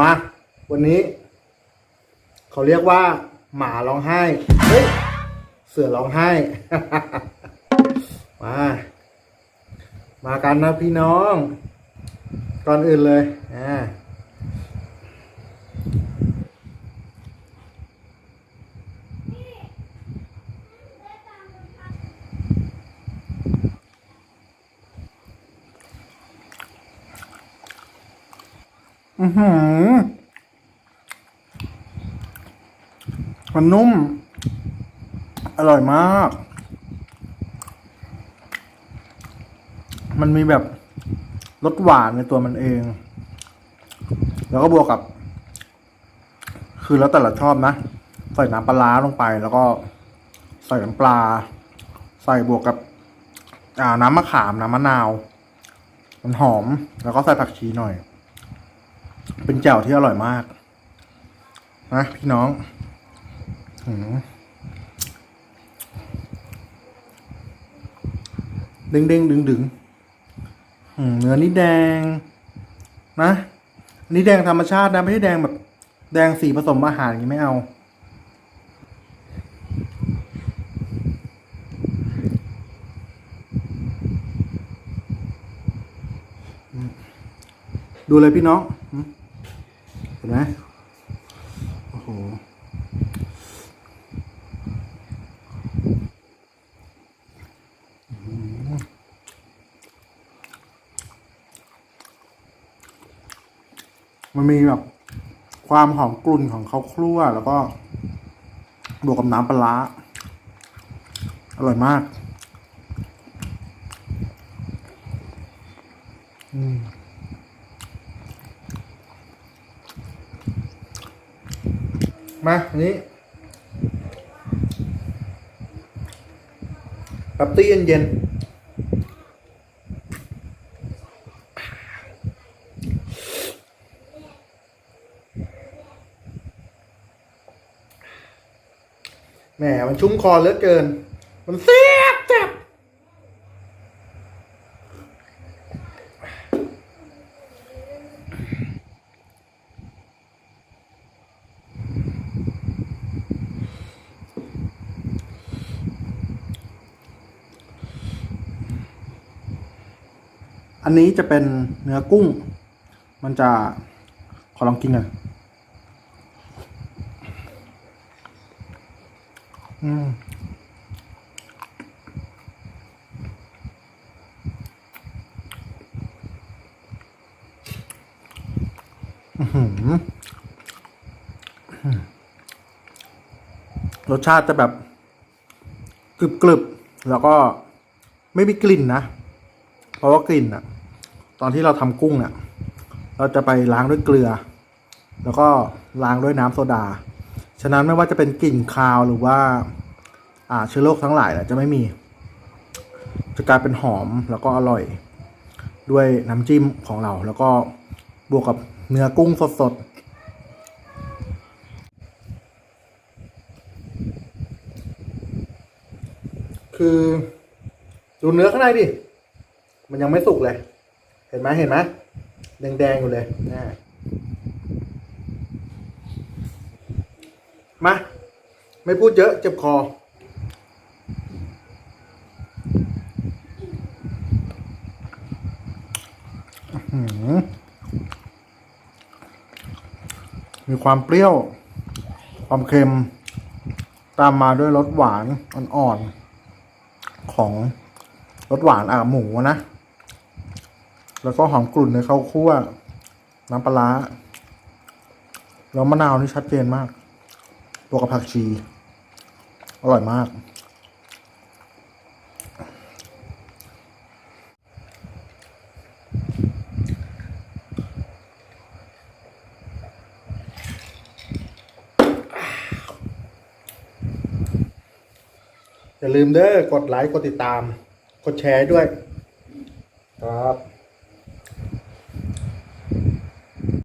มาวันนี้ เขาเรียกว่า หมาร้องไห้ เฮ้ย เสือร้องไห้ มา มากันนะพี่น้อง ก่อนอื่นเลยอ่า อือหือมันนุ่ม อร่อยมาก มันมีแบบรสหวานในตัวมันเอง แล้วก็บวกกับ คือแล้วแต่ละชอบนะ ใส่น้ำปลาลงไป แล้วก็ใส่น้ำปลา ใส่บวกกับ อ่าน้ำมะขามน้ำมะนาว มันหอม แล้วก็ใส่ผักชีหน่อย เป็นแจ่วที่อร่อยมากนะพี่น้องเด้งเด้งดึงดึงเนื้อนี่แดง นะนนี้แดงธรรมชาตินะ ไม่ใช่แดงแบบ แดงสีผสมอาหารอย่างนี้ไม่เอาดูเลยพี่น้องอ ห็นไหมโอ้โหมันมีแบบความหอมกลุ่นของข้าวครั่วแล้วก็บวกกับน้ำปลาร้าอร่อยมาก อืม มาอันนี้ปับตี้เย็นๆแหมมันชุ่มคอเหลือเกิน มันเสียบเจ็บ อันนี้จะเป็นเนื้อกุ้ง มันจะขอลองกินหน่อยอืมอื้อหือรสชาติจะแบบกรึบๆ แล้วก็ไม่มีกลิ่นนะ เพราะว่ากลิ่นอะ ตอนที่เราทำกุ้งเนี่ยเราจะไปล้างด้วยเกลือ แล้วก็ล้างด้วยน้ำโซดา ฉะนั้นไม่ว่าจะเป็นกลิ่นคาวหรือว่า อ่าเชื้อโรคทั้งหลายเนี่ยจะไม่มี จะกลายเป็นหอมแล้วก็อร่อย ด้วยน้ำจิ้มของเรา แล้วก็บวกกับเนื้อกุ้งสดๆคือ ดูเนื้อข้างในดิ มันยังไม่สุกเลย เห็นไหมเห็นไหมแดงๆอยู่เลยนะมาไม่พูดเยอะเจ็บคอ มีความเปรี้ยว ความเค็ม ตามมาด้วยรสหวาน อ่อนๆ ของรสหวานอะหมูนะ แล้วก็หอมกลุ่นในข้าวคั่ว น้ำปลาแล้วมะนาวนี่ชัดเจนมากตัวกับผักชี อร่อยมาก อย่าลืมเด้อกดไลค์ กดติดตาม กดแชร์ด้วย ครับ